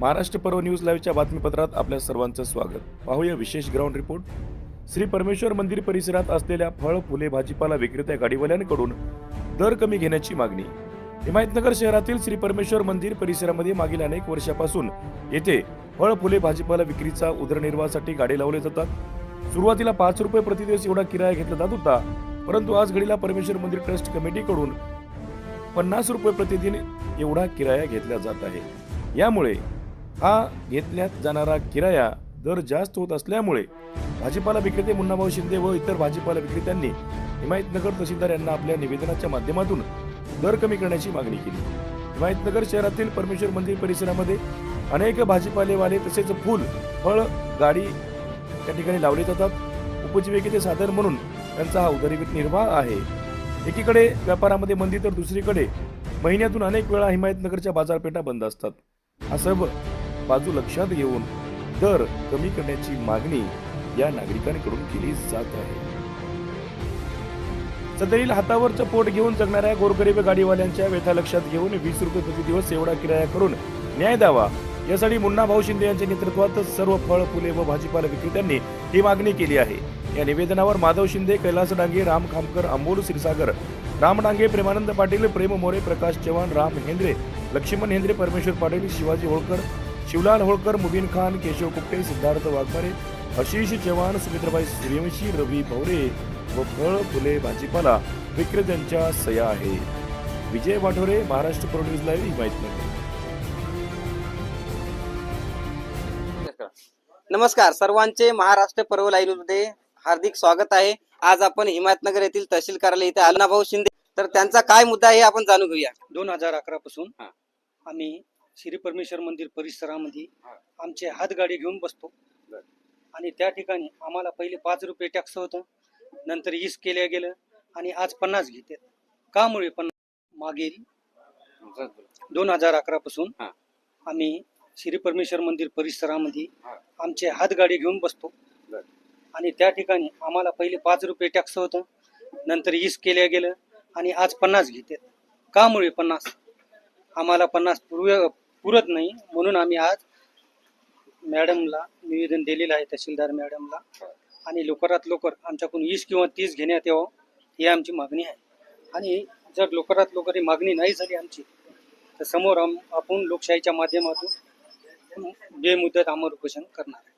महाराष्ट्र पर्व न्यूज लाईव्हच्या बातमीपत्रात आपल्या सर्वांचं स्वागत. पाहूया विशेष ग्राउंड रिपोर्ट. श्री परमेश्वर मंदिर परिसरात असलेल्या फळ फुले भाजीपाला विक्रेत्या गाडीवाल्यांकडून दर कमी घेण्याची मागणी. हिमायतनगर शहरातील श्री परमेश्वर मंदिर परिसरामध्ये मागील अनेक वर्षापासून येथे फळ फुले भाजीपाला विक्रीचा उदरनिर्वाहासाठी गाडी लावले जातात. सुरुवातीला पाच रुपये प्रतिदिवस एवढा किराया घेतला जात होता परंतु आज घडीला परमेश्वर मंदिर ट्रस्ट कमिटीकडून पन्नास रुपये प्रतिदिन एवढा किराया घेतला जात आहे. यामुळे हा घेतल्यात जाणारा किराया दर जास्त होत असल्यामुळे भाजीपाला विक्रेते मुन्नाभाऊ शिंदे व इतर भाजीपाला विक्रेत्यांनी हिमायतनगर तहसीलदार यांना आपल्या निवेदनाच्या माध्यमातून दर कमी करण्याची मागणी केली. हिमायतनगर शहरातील परमेश्वर मंदिर परिसरामध्ये अनेक भाजीपालेवाले तसेच फूल फळ गाडी त्या ठिकाणी लावले जातात. उपजीविकेचे साधन म्हणून त्यांचा हा उदरनिर्वाह आहे. एकीकडे व्यापारामध्ये मंदी तर दुसरीकडे महिन्यातून अनेक वेळा हिमायतनगरच्या बाजारपेठा बंद असतात. हा सर्व बाजू लक्षात घेऊन दर कमी करण्याची मागणी या नागरिकांकडून केली जात आहे. सदरील हातावरचं पोट घेऊन जगणाऱ्या गोरगरीब गाडीवाल्यांच्या व्यथा लक्षात घेऊन वीस रुपये प्रति दिवस एवढा किराया करून न्याय द्यावा. यासाठी मुन्ना भाऊ शिंदे यांच्या नेतृत्वात सर्व फळ फुले व भाजीपाला विक्रेत्यांनी ही मागणी केली आहे. या निवेदनावर माधव शिंदे कैलास डांगे राम खामकर अंबोल क्षीरसागर राम डांगे प्रेमानंद पाटील प्रेम मोरे प्रकाश चव्हाण राम हेंद्रे लक्ष्मण हेंद्रे परमेश्वर पाटील शिवाजी होळकर शिवलाल होळकर मुबीन खान केशव कुपटे सिद्धार्थ वाघमारे आशिष चव्हाण सुमित्राबाई सूर्यवंशी रवी भवरे व फळ फुले भाजीपाला विक्रेत्यांच्या सया आहे. Vijay Wathore Maharashtra pro news live Himayatnagar नमस्कार सर्वांचे महाराष्ट्र पर्व लाईव्हमध्ये हार्दिक स्वागत आहे. आज आपण हिमायतनगर येथील तहसील कार्यालय इथे आलो. भाऊ शिंदे तर त्यांचा काय मुद्दा आहे हे आपण जाणून घेऊया. दोन हजार अकरा पासून हा. आम्ही श्री परमेश्वर मंदिर परिसरामध्ये. आमचे हातगाडी घेऊन बसतो. आणि त्या ठिकाणी आम्हाला पहिले पाच रुपये टॅक्स होतं नंतर वीस केल्या गेलं आणि आज पन्नास घेते कामुळे पन्नास मागील दोन हजार अकरा पासून. आम्ही श्री परमेश्वर मंदिर परिसरामध्ये. आमचे हातगाडी घेऊन बसतो. आणि त्या ठिकाणी आम्हाला पहिले पाच रुपये टॅक्स होतं नंतर वीस केल्या गेलं आणि आज पन्नास घेते कामुळे पन्नास आम्हाला पन्नास पुरव पुरत नाही. म्हणून आम्ही आज मॅडमला निवेदन दिलेलं आहे तहसीलदार मॅडमला. आणि लवकरात लवकर आमच्याकडून वीस किंवा तीस घेण्यात यावं ही आमची मागणी आहे. आणि जर लवकरात लवकर ही मागणी नाही झाली आमची तर समोर आम- आपण लोकशाहीच्या माध्यमातून बेमुदत अमर उपोषण करणार आहे.